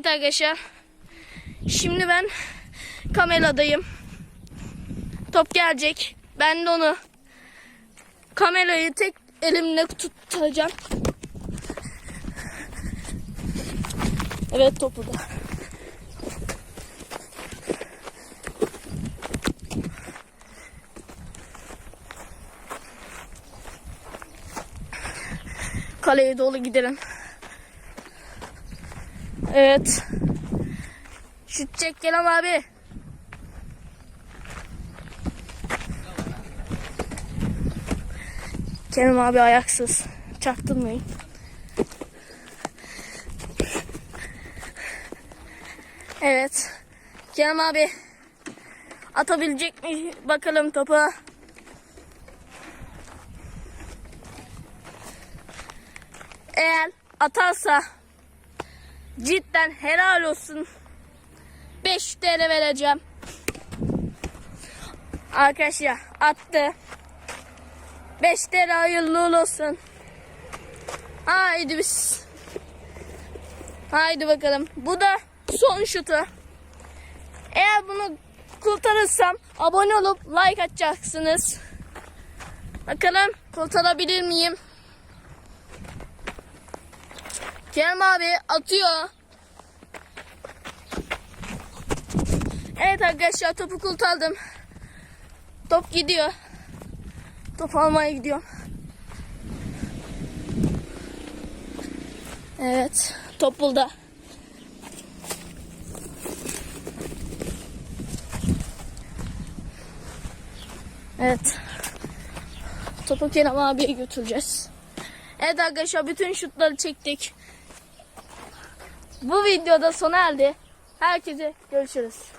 Evet arkadaşlar. Şimdi ben kameradayım. Top gelecek. Ben de onu kamerayı tek elimle tutacağım. Evet topu da. Kaleye doğru gidelim. Evet. Şut çek Kerem abi. Kerem abi ayaksız. Çaktırmayın. Evet. Kerem abi atabilecek mi bakalım topu. Eğer atarsa cidden helal olsun. 5 TL vereceğim. Arkadaşlar attı. 5 TL hayırlı olsun. Haydi biz. Haydi bakalım. Bu da son şutu. Eğer bunu kurtarırsam abone olup like atacaksınız. Bakalım kurtarabilir miyim? Kerem abi atıyor. Evet arkadaşlar topu kurtardım. Top gidiyor. Top almaya gidiyorum. Evet. Top burada. Evet. Topu Kerem abiye götüreceğiz. Evet arkadaşlar bütün şutları çektik. Bu videoda sona erdi. Herkese görüşürüz.